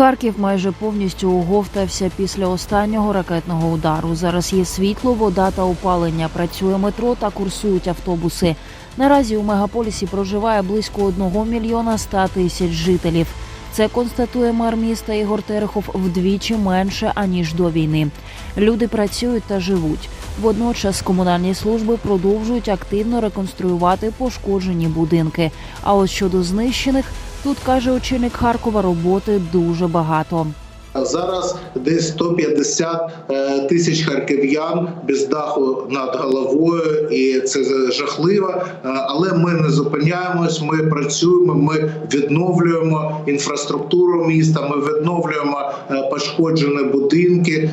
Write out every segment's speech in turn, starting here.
Харків майже повністю оговтався після останнього ракетного удару. Зараз є світло, вода та опалення. Працює метро та курсують автобуси. Наразі у мегаполісі проживає близько 1 мільйона 100 тисяч жителів. Це констатує мер міста Ігор Терехов вдвічі менше аніж до війни. Люди працюють та живуть. Водночас комунальні служби продовжують активно реконструювати пошкоджені будинки. А от щодо знищених, тут каже очільник Харкова, роботи дуже багато. Зараз десь 150 е, тисяч харків'ян без даху над головою, і це жахливо. Е, Але ми не зупиняємось. Ми працюємо. Ми відновлюємо інфраструктуру міста. Ми відновлюємо е, пошкоджені будинки.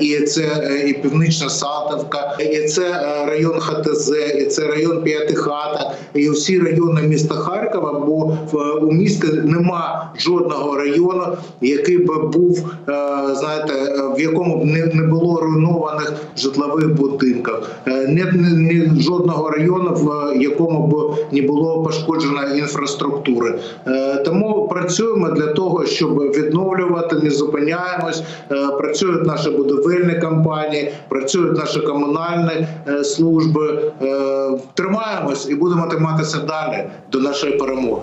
І це і північна Сатовка, і це район ХТЗ, і це район П'ятихаток, і всі райони міста Харкова. Бо у місті нема жодного району, який би був, е, знаєте, в якому б не, не було руйнованих житлових будинків. Е, ні, ні жодного району, в якому б не було пошкоджено інфраструктури. Е, Тому працюємо для того, щоб відновлювати, не зупиняємось. Працюють наші будівельні компанії, працюють наші комунальні служби. Тримаємось і будемо триматися далі до нашої перемоги.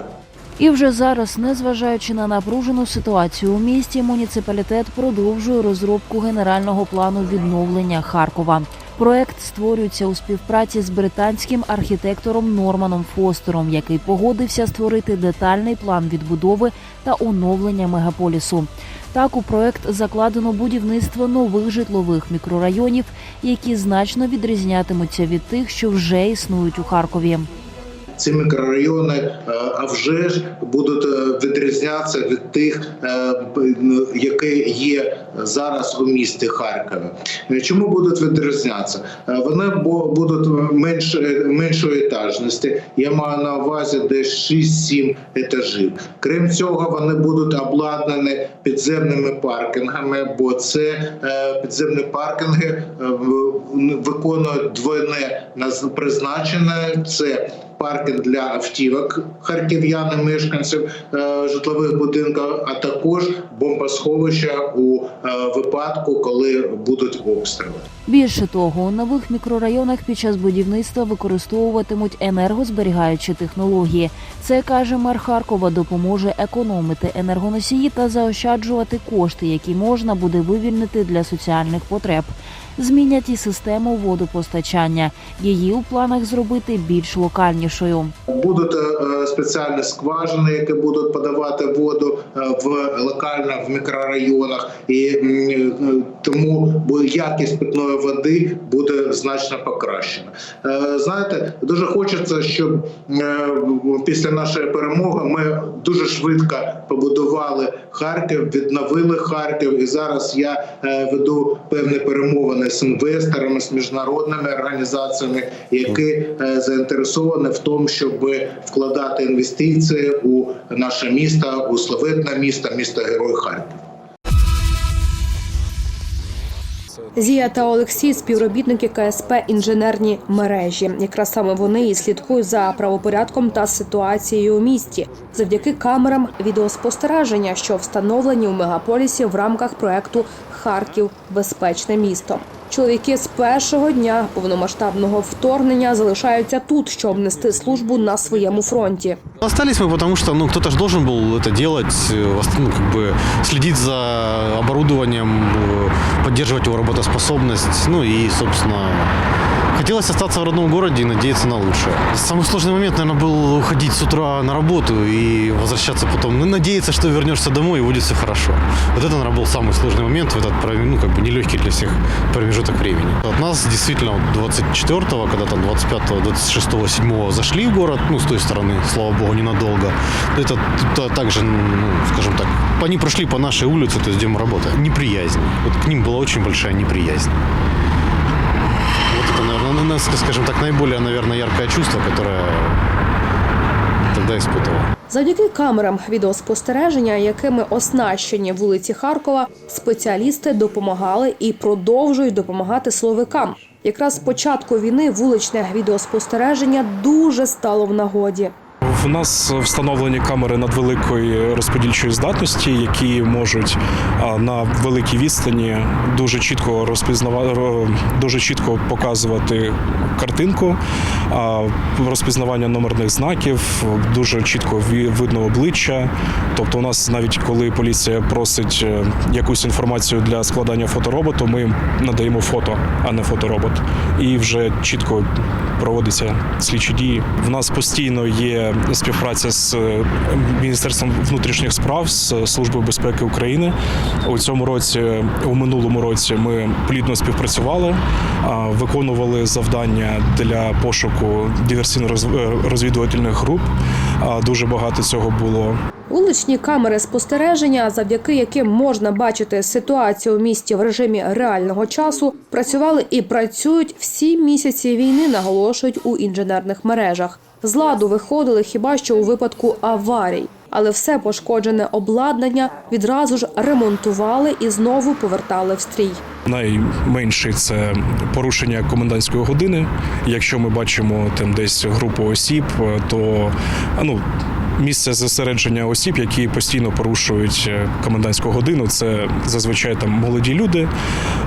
І вже зараз, незважаючи на напружену ситуацію у місті, муніципалітет продовжує розробку генерального плану відновлення Харкова. Проект створюється у співпраці з британським архітектором Норманом Фостером, який погодився створити детальний план відбудови та оновлення мегаполісу. Так, у проект закладено будівництво нових житлових мікрорайонів, які значно відрізнятимуться від тих, що вже існують у Харкові. Ці мікрорайони е, а вже ж будуть е, відрізнятися від тих, е, які є зараз у місті Харкові. Чому будуть відрізнятися? Вони бу- будуть менш, меншої етажності. Я маю на увазі десь 6-7 етажів. Крім цього, вони будуть обладнані підземними паркінгами, бо це підземні паркінги виконують двойне призначення. Це паркінг для автівок харків'ян і мешканців е, житлових будинків, а також бомбосховища у е, випадку, коли будуть обстріли. Більше того, у нових мікрорайонах під час будівництва використовуватимуть енергозберігаючі технології. Це каже мер Харкова, допоможе економити енергоносії та заощаджувати кошти, які можна буде вивільнити для соціальних потреб. Змінять і систему водопостачання. Її у планах зробити більш локальнішою. Будуть е, спеціальні скважини, які будуть подавати воду е, в локально в мікрорайонах, і е, тому якість питної води буде значно покращена. Знаєте, дуже хочеться, щоб після нашої перемоги ми дуже швидко побудували Харків, відновили Харків, і зараз я веду певні перемовини з інвесторами, з міжнародними організаціями, які е, заінтересовані в тому, щоб вкладати інвестиції у наше місто, у славетне місто, місто Герой Харків. Зія та Олексій співробітники КСП інженерні мережі. Якраз саме вони і слідкують за правопорядком та ситуацією у місті завдяки камерам відеоспостереження, що встановлені у мегаполісі в рамках проекту Харків безпечне місто. Чоловіки з першого дня повномасштабного вторгнення залишаються тут, щоб нести службу на своєму фронті. Остались мы, потому что ну, кто-то же должен был это делать, э, вос- ну, как бы следить за оборудованием, э, поддерживать его работоспособность. Ну и, собственно, Хотелось остаться в родном городе и надеяться на лучшее. Самый сложный момент, наверное, был уходить с утра на работу и возвращаться потом. Ну, надеяться, что вернешься домой и будет все хорошо. Вот это, наверное, был самый сложный момент в этот, ну, как бы нелегкий для всех промежуток времени. От нас действительно вот 24-го, когда там 25-го, 26-го, 7 зашли в город, ну, с той стороны, слава богу, ненадолго. Это, это также, ну, скажем так, они прошли по нашей улице, то есть где мы работаем. Неприязнь. Вот к ним была очень большая неприязнь. Вот это, наверное, ну, нас- скажем так, наиболее, наверное, яркое чувство, которое тогда испытывал. Завдяки камерам відеоспостереження, якими оснащені вулиці Харкова, спеціалісти допомагали і продовжують допомагати силовикам. Якраз з початку війни вуличне відеоспостереження дуже стало в нагоді. В нас встановлені камери надвеликої розподільчої здатності, які можуть на великій відстані дуже чітко розпізнавати, дуже чітко показувати картинку, розпізнавання номерних знаків, дуже чітко видно обличчя. Тобто, у нас навіть коли поліція просить е, якусь інформацію для складання фотороботу, ми надаємо фото, а не фоторобот. І вже чітко проводяться слідчі дії. В нас постійно є співпраця з е, Міністерством внутрішніх справ з Службою безпеки України. У цьому році, у минулому році, ми плідно співпрацювали, виконували завдання для пошуку диверсійно-розвідувальних груп. Дуже багато цього було. Вуличні камери спостереження, завдяки яким можна бачити ситуацію у місті в режимі реального часу, працювали і працюють всі місяці війни, наголошують у інженерних мережах. З ладу виходили хіба що у випадку аварій, але все пошкоджене обладнання відразу ж ремонтували і знову повертали в стрій. Найменше це порушення комендантської години. Якщо ми бачимо там десь групу осіб, то ну. Місце зосередження осіб, які постійно порушують е, комендантську годину, це зазвичай там молоді люди.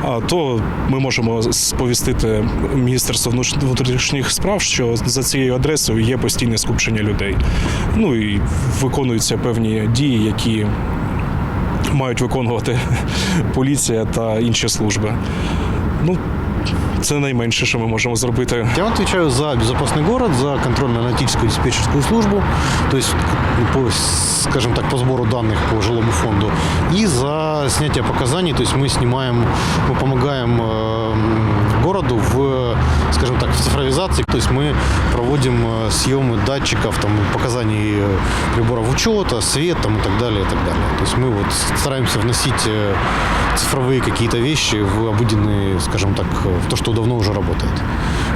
А то ми можемо сповістити Міністерство внутрішніх справ, що за цією адресою є постійне скупчення людей. Ну і виконуються певні дії, які мають виконувати поліція та інші служби. Ну, це найменше, що ми можемо зробити. Я отвечаю за безопасный город, за контрольно-аналитическую диспетчерскую службу, то есть, по, скажем так, по сбору данных по жилому фонду, и за снятие показаний, то есть мы снимаем, мы помогаем э, м, городу в, скажем так, в цифровизации, то есть мы проводим э, съемы датчиков, там, показаний э, приборов учета, свет там, и так далее, и так далее. То есть мы вот стараемся вносить э, цифровые какие-то вещи в обыденные, скажем так, в то, что давно уже работает.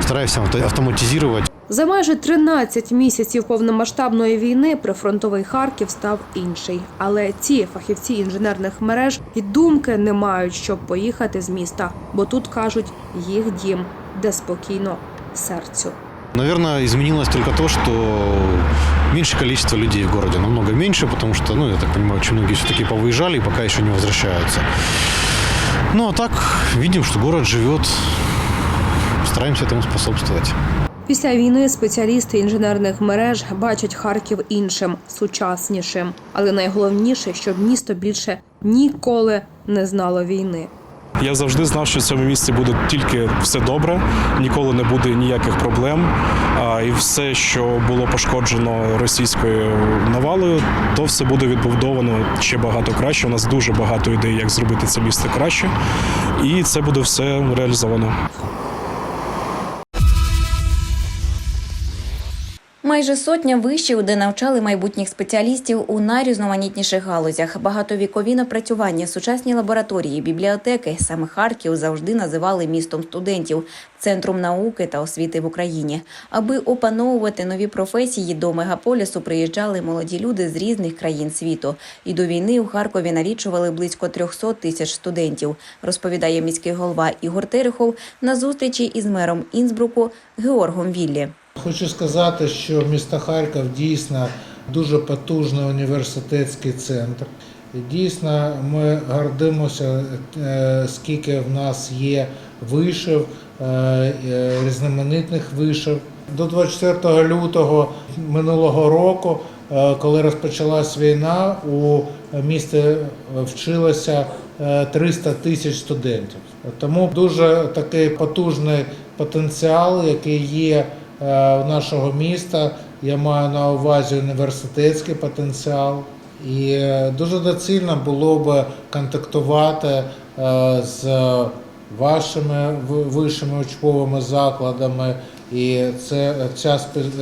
Стараемся авто- автоматизировать. за майже 13 місяців повномасштабної війни прифронтовий Харків став інший. Але ці фахівці інженерних мереж і думки не мають, щоб поїхати з міста, бо тут кажуть їх дім, де спокійно серцю. Наверное, изменилось только то, что меньше количество людей в городе, намного меньше, потому что, ну, я так понимаю, очень многие все-таки повыезжали и пока еще не возвращаются. Ну, а так, видим, что город живет, стараемся этому способствовать. Після війни спеціалісти інженерних мереж бачать Харків іншим, сучаснішим. Але найголовніше, щоб місто більше ніколи не знало війни. Я завжди знав, що в цьому місці буде тільки все добре, ніколи не буде ніяких проблем. А, І все, що було пошкоджено російською навалою, то все буде відбудовано ще багато краще. У нас дуже багато ідей, як зробити це місце краще, і це буде все реалізовано. Майже сотня вишів, де навчали майбутніх спеціалістів у найрізноманітніших галузях. Багатовікові напрацювання, сучасні лабораторії, бібліотеки. Саме Харків завжди називали містом студентів, центром науки та освіти в Україні. Аби опановувати нові професії, до мегаполісу приїжджали молоді люди з різних країн світу. І до війни у Харкові налічували близько 300 тисяч студентів, розповідає міський голова Ігор Терехов на зустрічі із мером Інсбруку Георгом Віллі. Хочу сказати, що місто Харків дійсно дуже потужний університетський центр. Дійсно ми гордимося, е, скільки в нас є вишив, е, е, різноманітних вишив. До 24 лютого минулого року, коли розпочалась війна, у місті вчилося е, 300 тисяч студентів. Тому дуже такий потужний потенціал, який є нашого міста. Я маю на увазі університетський потенціал. І е, дуже доцільно було б контактувати е, з вашими вищими учбовими закладами, і це, ця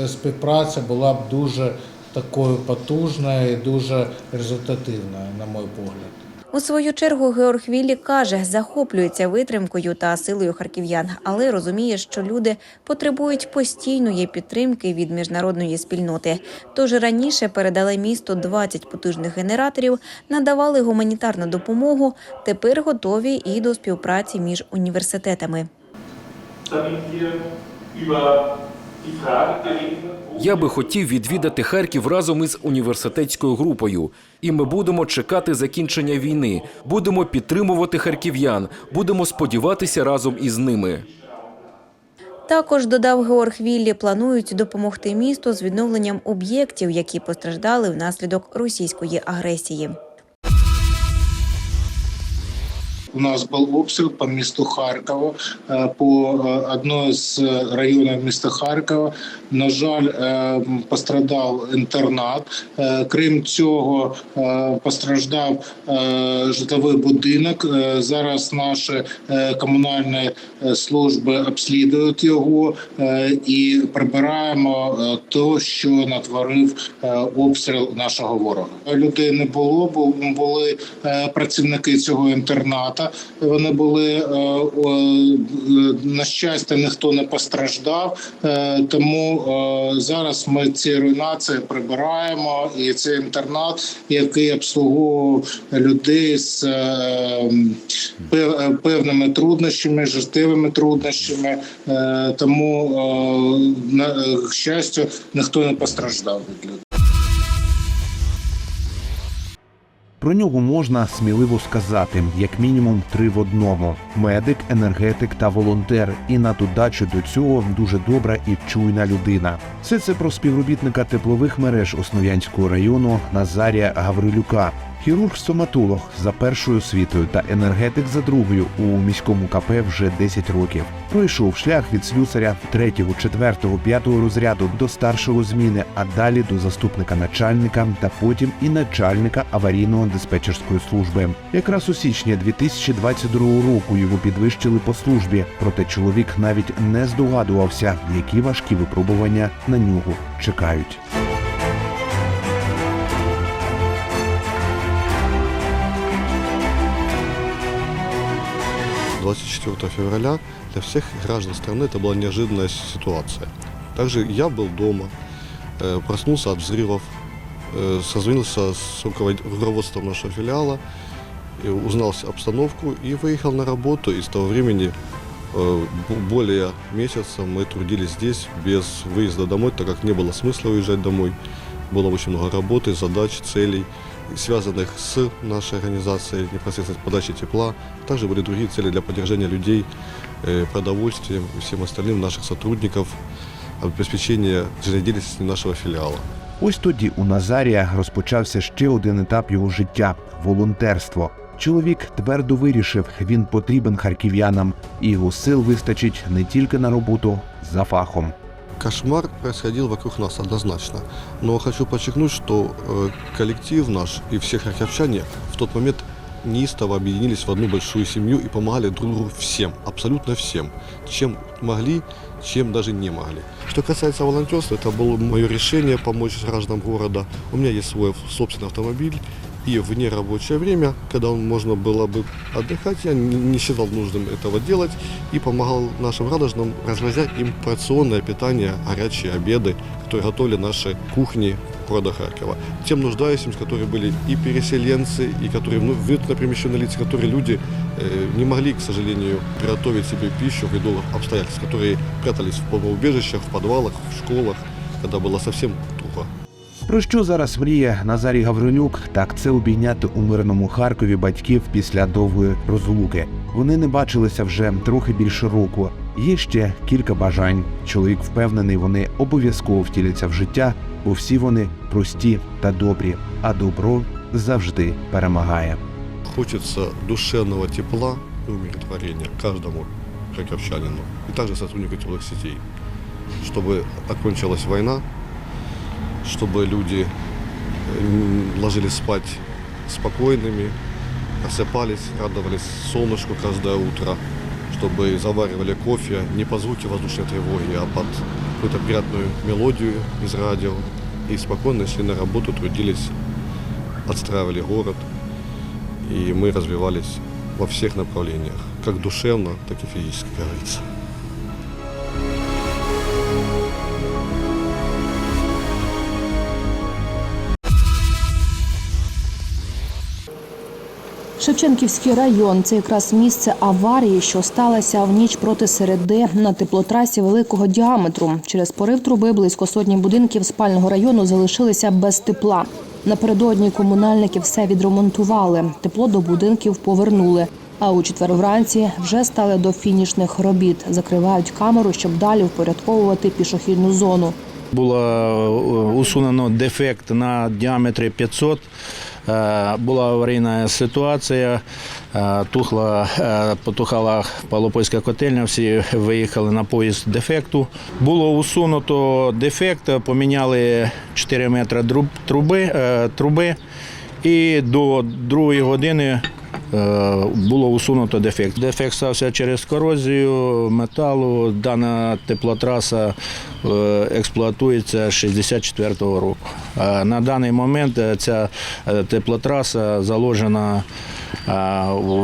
співпраця була б дуже такою потужною і дуже результативною, на мій погляд. У свою чергу Георг Віллі каже, захоплюється витримкою та силою харків'ян, але розуміє, що люди потребують постійної підтримки від міжнародної спільноти. Тож раніше передали місту 20 потужних генераторів, надавали гуманітарну допомогу. Тепер готові і до співпраці між університетами. wir über Я би хотів відвідати Харків разом із університетською групою, і ми будемо чекати закінчення війни. Будемо підтримувати харків'ян, будемо сподіватися разом із ними. Також додав Георг Віллі, планують допомогти місту з відновленням об'єктів, які постраждали внаслідок російської агресії. У нас був обстріл по місту Харкова, е, по е, одному з районів міста Харкова. На жаль, пострадав інтернат. Крім цього, постраждав житловий будинок. Зараз наші комунальні служби обслідують його е, і прибираємо е, то, що натворив е, обстріл нашого ворога. Людей не було, бо були е, працівники цього інтерната. Вони були е, е, на щастя, ніхто не постраждав. Е, Тому зараз ми ці руйнації прибираємо. І це інтернат, який обслуговував людей з пев- певними труднощами, життєвими труднощами. Тому на щастю ніхто не постраждав від людей. Про нього можна сміливо сказати, як мінімум три в одному: медик, енергетик та волонтер. І на додачу до цього дуже добра і чуйна людина. Все це про співробітника теплових мереж Основ'янського району Назарія Гаврилюка. Хірург-стоматолог за першою освітою та енергетик за другою у міському КП вже 10 років. Пройшов шлях від слюсаря 3, 4, 5 розряду до старшого зміни, а далі до заступника начальника та потім і начальника аварійного диспетчерської служби. Якраз у січні 2022 року його підвищили по службі, проте чоловік навіть не здогадувався, які важкі випробування на нього чекають. 24 февраля для всех граждан страны это была неожиданная ситуация. Также я был дома, э, проснулся от взрывов, э, созвонился с руковод- руководством нашего филиала, узнал обстановку и выехал на работу. И с того времени э, более месяца мы трудились здесь без выезда домой, так как не было смысла уезжать домой. Было очень много работы, задач, целей, связанных с нашей организацией, непосредственно с подачей тепла. Также были другие цели для поддержания людей э, продовольствием и всем остальным наших сотрудников, обеспечения жизнедеятельности нашего филиала. Ось тоді у Назарія розпочався ще один етап його життя волонтерство. Чоловік твердо вирішив, він потрібен харків'янам, і його сил вистачить не тільки на роботу за фахом. Кошмар происходил вокруг нас однозначно. Но хочу подчеркнуть, что э, коллектив наш и все харьковчане в тот момент неистово объединились в одну большую семью и помогали друг другу всем, абсолютно всем, чем могли, чем даже не могли. Что касается волонтерства, это было мое решение помочь гражданам города. У меня есть свой собственный автомобиль, и в нерабочее время, когда можно было бы отдыхать, я не не считал нужным этого делать и помогал нашим гражданам, развозя им порционное питание, горячие обеды, которые готовили наши кухни города Харькова. Тем нуждающимся, которые были и переселенцы, и которые ну, вынужденно перемещенные лица, которые люди э, не могли, к сожалению, приготовить себе пищу в виду обстоятельств, которые прятались в бомбоубежищах, в подвалах, в школах, когда было совсем туго. Про що зараз мріє Назарій Гаврилюк? Так це обійняти у мирному Харкові батьків після довгої розлуки. Вони не бачилися вже трохи більше року. Є ще кілька бажань. Чоловік впевнений, вони обов'язково втіляться в життя, бо всі вони прості та добрі, а добро завжди перемагає. Хочется душевного тепла и умиротворения каждому харьковчанину и также сотруднику теплых сетей, чтобы окончилась война, чтобы люди м, ложились спать спокойными, просыпались, радовались солнышку каждое утро, чтобы заваривали кофе не по звуке воздушной тревоги, а под какую-то приятную мелодию из радио. И спокойно шли на работу, трудились, отстраивали город. И мы развивались во всех направлениях, как душевно, так и физически, как говорится. Шевченківський район це якраз місце аварії, що сталося в ніч проти середи на теплотрасі великого діаметру. Через порив труби близько сотні будинків спального району залишилися без тепла. Напередодні комунальники все відремонтували. Тепло до будинків повернули. А у четвер вранці вже стали до фінішних робіт. Закривають камеру, щоб далі впорядковувати пішохідну зону. Було е, усунено дефект на діаметрі 500. Е, Була аварійна ситуація, е, тухла, е, потухала Палопольська котельня, всі виїхали на поїзд дефекту. Було усунуто дефект, поміняли 4 метри труби, труби. І до другої години було усунуто дефект. Дефект стався через корозію металу. Дана теплотраса е, експлуатується з 64-го року. Е, На даний момент е, ця е, теплотраса заложена е,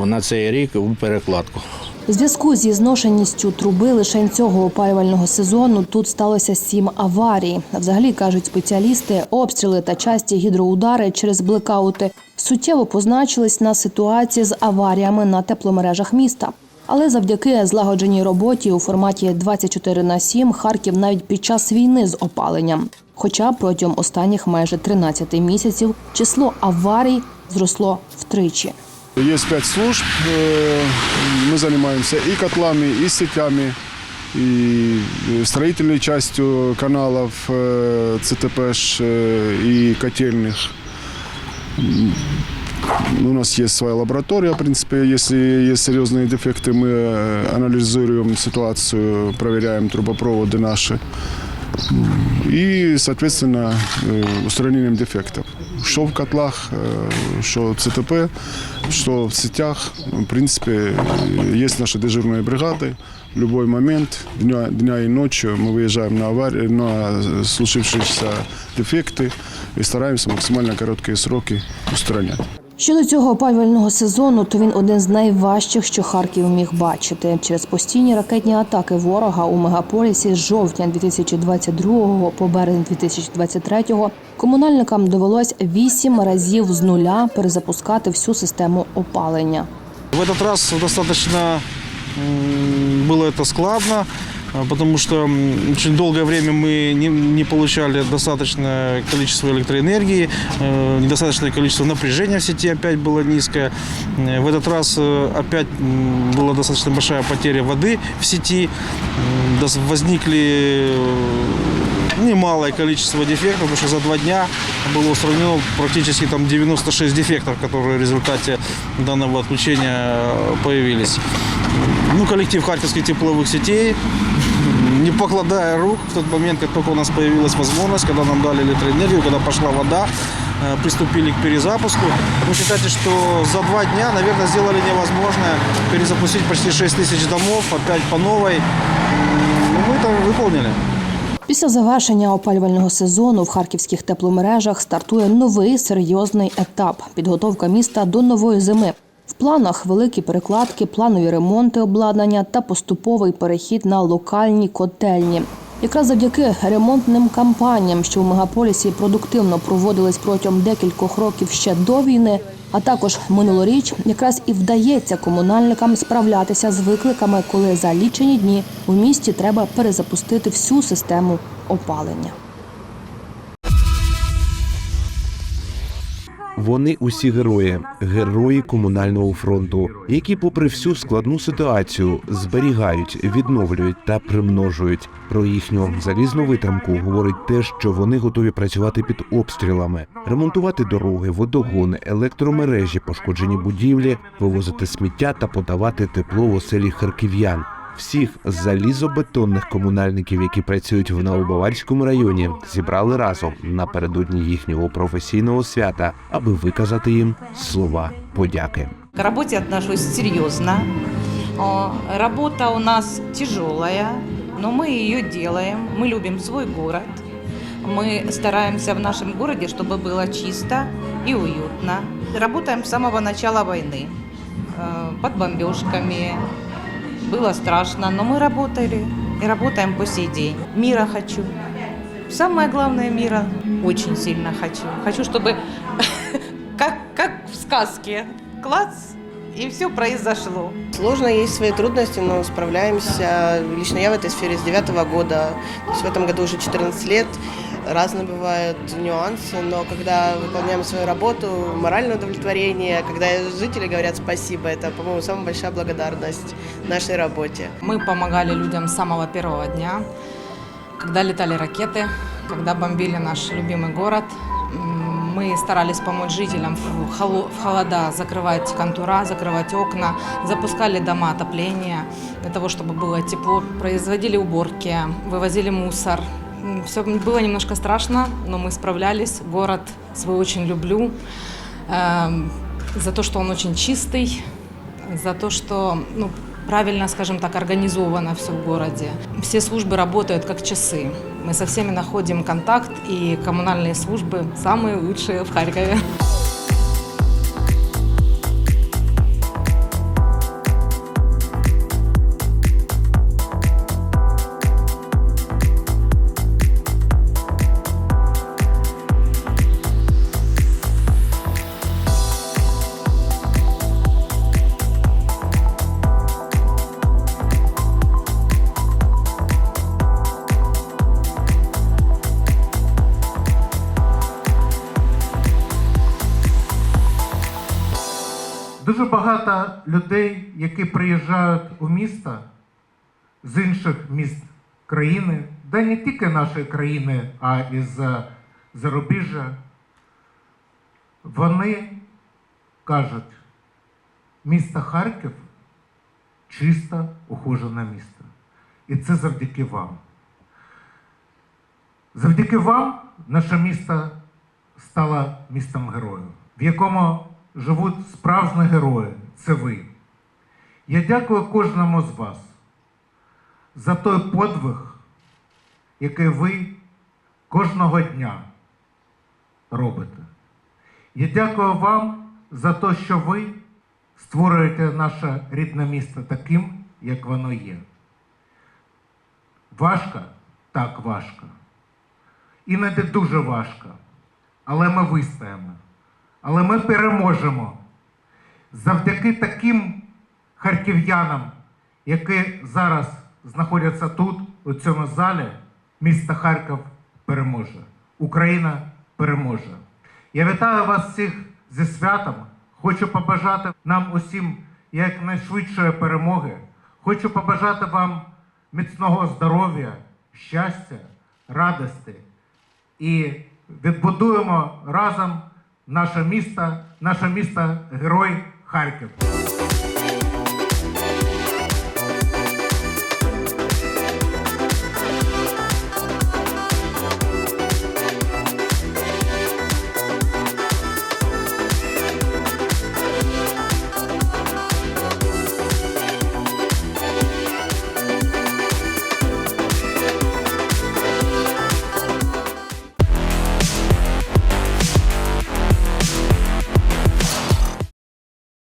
на цей рік у перекладку. У зв'язку зі зношеністю труби лише цього опалювального сезону тут сталося сім аварій. Взагалі кажуть спеціалісти, обстріли та часті гідроудари через блекаути суттєво позначились на ситуації з аваріями на тепломережах міста. Але завдяки злагодженій роботі у форматі 24 на 7 Харків навіть під час війни з опаленням. Хоча протягом останніх майже 13 місяців число аварій зросло втричі. Есть пять служб. э, Мы занимаемся и котлами, и сетями, и э, строительной частью каналов э, ЦТПш э, и котельных. М, У нас есть своя лаборатория, в принципе, если есть серьезные дефекты, мы э, анализируем ситуацию, проверяем трубопроводы наши. И, соответственно, э, устранением дефектов. Что в котлах, э, что ЦТП, что в сетях. В принципе, э, есть наши дежурные бригады. В любой момент, дня, дня и ночью, мы выезжаем на, аварии, на случившиеся дефекты и стараемся максимально короткие сроки устранять. Щодо цього опалювального сезону, то він один з найважчих, що Харків міг бачити. Через постійні ракетні атаки ворога у мегаполісі з жовтня 2022 по березень 2023 комунальникам довелось вісім разів з нуля перезапускати всю систему опалення. В этот раз достаточно м, было это складно, а, Потому что очень долгое время мы не, не получали достаточное количество электроэнергии, э, недостаточное количество напряжения в сети опять было низкое. Э, В этот раз э, опять была достаточно большая потеря воды в сети, возникли немалое количество дефектов, потому что за два дня было устранено практически там 96 дефектов, которые в результате данного отключения появились. Ну, коллектив Харьковских тепловых сетей, не покладая рук, в тот момент, как только у нас появилась возможность, когда нам дали электроэнергию, когда пошла вода, э, приступили к перезапуску. Вы считаете, что за два дня, наверное, сделали невозможное перезапустить почти 6 тысяч домов, опять по новой. М, Ну, мы это выполнили. Після завершення опалювального сезону в харківських тепломережах стартує новий серйозний етап підготовка міста до нової зими. В планах великі перекладки, планові ремонти обладнання та поступовий перехід на локальні котельні. Якраз завдяки ремонтним кампаніям, що в мегаполісі продуктивно проводились протягом декількох років ще до війни, а також минулоріч, якраз і вдається комунальникам справлятися з викликами, коли за лічені дні у місті треба перезапустити всю систему опалення. Вони усі герої, герої комунального фронту, які, попри всю складну ситуацію, зберігають, відновлюють та примножують. Про їхню залізну витримку говорить те, що вони готові працювати під обстрілами, ремонтувати дороги, водогони, електромережі, пошкоджені будівлі, вивозити сміття та подавати тепло в оселі харків'ян. Всіх залізобетонних комунальників, які працюють в Новобаварському районі, зібрали разом напередодні їхнього професійного свята, аби виказати їм слова подяки. К работе отношусь серьезно. О, Работа у нас тяжелая, но мы ее делаем. Мы любим свой город. Мы стараемся в нашем городе, чтобы было чисто и уютно. Работаем с самого начала войны. Э, Под бомбежками. Было страшно, но мы работали и работаем по сей день. Мира хочу. Самое главное мира очень сильно хочу. Хочу, чтобы как, как в сказке клац, и все произошло. Сложно, есть свои трудности, но справляемся. Лично я в этой сфере с девятого года. То есть в этом году уже 14 лет. Разные бывают нюансы, но когда выполняем свою работу, моральное удовлетворение, когда жители говорят спасибо, это, по-моему, самая большая благодарность нашей работе. Мы помогали людям с самого первого дня, когда летали ракеты, когда бомбили наш любимый город. Мы старались помочь жителям в холода закрывать контура, закрывать окна, запускали дома отопления для того, чтобы было тепло, производили уборки, вывозили мусор. Все было немножко страшно, но мы справлялись. Город свой очень люблю эм, за то, что он очень чистый, за то, что ну, правильно, скажем так, организовано все в городе. Все службы работают как часы. Мы со всеми находим контакт, и коммунальные службы самые лучшие в Харькове. Дуже багато людей, які приїжджають у місто з інших міст країни, да не тільки нашої країни, а і з зарубіжжя, вони кажуть, місто Харків чисто ухожене місто. І це завдяки вам. Завдяки вам наше місто стало містом героїв, в якому живуть справжні герої. Це ви. Я дякую кожному з вас за той подвиг, який ви кожного дня робите. Я дякую вам за те, що ви створюєте наше рідне місто таким, як воно є. Важко? Так, важко. Іноді дуже важко. Але ми вистоїмо. Але ми переможемо. Завдяки таким харків'янам, які зараз знаходяться тут, у цьому залі, місто Харків переможе. Україна переможе. Я вітаю вас всіх зі святом. Хочу побажати нам усім якнайшвидшої перемоги. Хочу побажати вам міцного здоров'я, щастя, радості. І відбудуємо разом наше місто, наше місто Герой Харків.